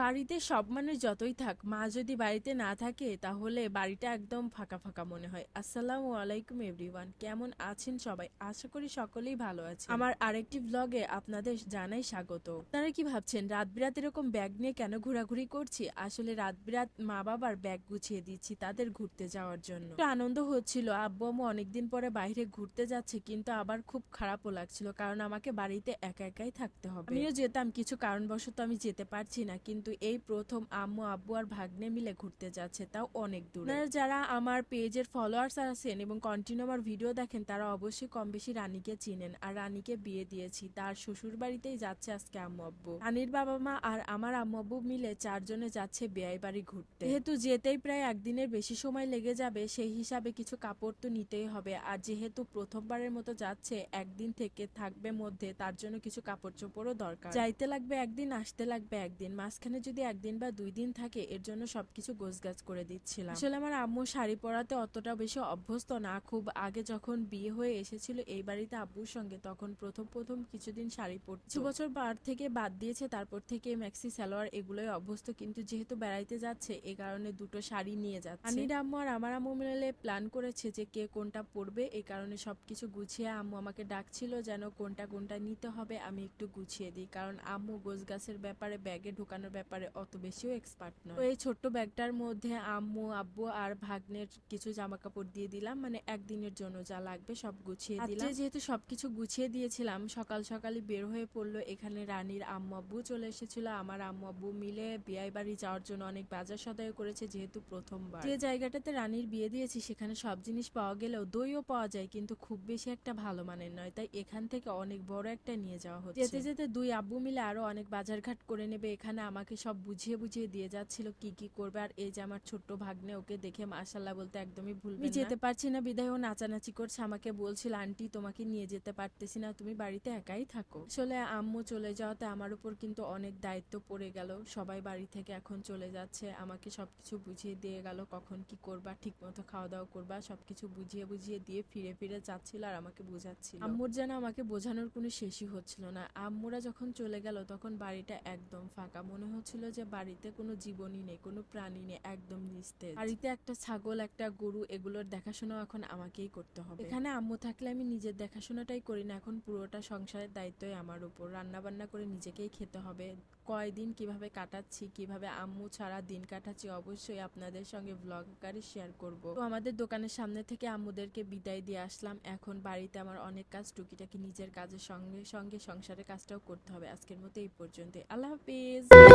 বাড়িতে সব মানুষ যতই থাক, মা যদি বাড়িতে না থাকে, তাহলে বাড়িটা একদম ফাঁকা ফাঁকা মনে হয়। আসসালামু আলাইকুম, এভরিওয়ান। কেমন আছেন সবাই? আশা করি সকলেই ভালো আছে আমার আরেকটি ব্লগে আপনাদের জানাই স্বাগত। আপনারা কি ভাবছেন রাত বিরাত এরকম ব্যাগ নিয়ে কেন ঘোরাঘুরি করছি? আসলে রাত বিরাত মা বাবার ব্যাগ গুছিয়ে দিচ্ছি তাদের ঘুরতে যাওয়ার জন্য। আনন্দ হচ্ছিল, আব্বু আম্মু অনেকদিন পরে বাইরে ঘুরতে যাচ্ছে, কিন্তু আবার খুব খারাপও লাগছিল, কারণ আমাকে বাড়িতে একা একাই থাকতে হবে। আমিও যেতাম, কিছু কারণবশত আমি যেতে পারছি না, কিন্তু এই প্রথম আম্মু, আব্বু আর ভাগ্নে মিলে ঘুরতে যাচ্ছে, তাও অনেক দূর। যারা আমার পেজের ফলোয়ার্স আছেন এবং কন্টিনিউ আমার ভিডিও দেখেন, তারা অবশ্যই কম বেশি রানীকে চিনেন। আর রানীকে বিয়ে দিয়েছি, তার শ্বশুর বাড়িতেই যাচ্ছে আজকে আম্মু, আব্বু। রানীর বাবা মা আর আমার আম্মু, আব্বু মিলে চারজনে যাচ্ছে বিয়ে বাড়ি ঘুরতে। যেহেতু যেতেই প্রায় একদিনের বেশি সময় লেগে যাবে, সেই হিসাবে কিছু কাপড় তো নিতেই হবে। আর যেহেতু প্রথমবারের মতো যাচ্ছে, একদিন থেকে থাকবে মধ্যে, তার জন্য কিছু কাপড় চোপড়ও দরকার। যাইতে লাগবে একদিন, আসতে লাগবে একদিন। মাঝখানে যদি একদিন বা দুই দিন থাকে, এর জন্য সবকিছু গোছগাছ করে দিচ্ছিলাম। আসলে আমার আম্মু শাড়ি পরাতে অতটা বেশি অভ্যস্ত না। খুব আগে যখন বিয়ে হয়ে এসেছিল, এই বাড়িতে আব্বুর সঙ্গে তখন প্রথম প্রথম কিছুদিন শাড়ি পরত কিছু বছর বার থেকে বাদ দিয়েছে, তারপর থেকে ম্যাক্সি সালোয়ার এগুলোই অভ্যস্ত। কিন্তু যেহেতু বেড়াইতে যাচ্ছে এই কারণে দুটো শাড়ি নিয়ে যাচ্ছে। আনির আম্মু আর আমার আম্মু মিলে প্ল্যান করেছে যে কে কোনটা পরবে। এই কারণে সবকিছু গুছিয়ে আম্মু আমাকে ডাকছিল যেন কোনটা কোনটা নিতে হবে, আমি একটু গুছিয়ে দিই। কারণ আম্মু গোছ গাছের ব্যাপারে ব্যাগে ঢোকানোর ব্যাপারে অত বেশিও এক্সপার্ট নয়। এই ছোট্ট ব্যাগটার মধ্যে আম্মু আব্বু আর ভাগ্নের কিছু জামা কাপড় দিয়ে দিলাম। মানে একদিনের জন্য যা লাগবে সব গুছিয়ে দিলাম। যেহেতু সবকিছু গুছিয়ে দিয়েছিলাম সকাল সকালই বের হয়ে পড়ল এখানে রানীর আম্মু আব্বু চলে এসেছিল। আমার আম্মু আব্বু মিলে বিয়ে বাড়ি যাওয়ার জন্য অনেক বাজার সদাই করেছে যেহেতু প্রথমবার। যে জায়গাটাতে রানীর বিয়ে দিয়েছি সেখানে সব জিনিস পাওয়া গেলেও দইও পাওয়া যায় কিন্তু খুব বেশি একটা ভালো মানের নয়। তাই এখান থেকে অনেক বড় একটা নিয়ে যাওয়া হচ্ছে। যেতে যেতে দুই আব্বু মিলে আরও অনেক বাজার ঘাট করে নেবে। এখানে আমাকে সব বুঝিয়ে বুঝিয়ে দিয়ে যাচ্ছিল কি কি করবে। আর এই যে আমার ছোট্ট ভাগ্নে ওকে দেখে মাশাল্লাহ বলতে একদমই ভুল আমি যেতে পারছি না বিদায় ও নাচানাচি করছে। আমাকে বলছিল আন্টি তোমাকে নিয়ে যেতে পারতেছি না তুমি বাড়িতে একাই থাকো। আসলে আম্মু চলে যাওয়াতে আমার উপর কিন্তু অনেক দায়িত্ব পড়ে গেল। সবাই বাড়ি থেকে এখন চলে যাচ্ছে। আমাকে সবকিছু বুঝিয়ে দিয়ে গেল কখন কি করবা ঠিক মতো খাওয়া দাওয়া করবা সবকিছু বুঝিয়ে বুঝিয়ে দিয়ে ফিরে ফিরে যাচ্ছিল আর আমাকে বোঝাচ্ছিল। আম্মুর যেন আমাকে বোঝানোর কোনো শেষই হচ্ছিল না। আম্মুরা যখন চলে গেল তখন বাড়িটা একদম ফাঁকা। মনে হচ্ছিল যে বাড়িতে কোনো জীবনই নেই, কোনো প্রাণী নেই, একদম নিস্তেজ। বাড়িতে একটা ছাগল, একটা গরু, এগুলোর দেখাশোনা এখন আমাকেই করতে হবে। এখানে আম্মু থাকলে আমি নিজের দেখাশোনাটাই করি না, এখন পুরোটা সংসারের দায়িত্বই আমার উপর। রান্না বান্না করে নিজেকেই খেতে হবে। কয়দিন কীভাবে কাটাচ্ছি, কীভাবে আম্মু ছাড়া দিন কাটাচ্ছি, অবশ্যই আপনাদের সঙ্গে ব্লগ আকারে শেয়ার করব। তো আমাদের দোকানের সামনে থেকে আম্মুদেরকে বিদায় দিয়ে আসলাম। এখন বাড়িতে আমার অনেক কাজ টুকিটাকি নিজের কাজের সঙ্গে সঙ্গে সংসারের কাজটাও করতে হবে। আজকের মতো এই পর্যন্ত আল্লাহ হাফিজ!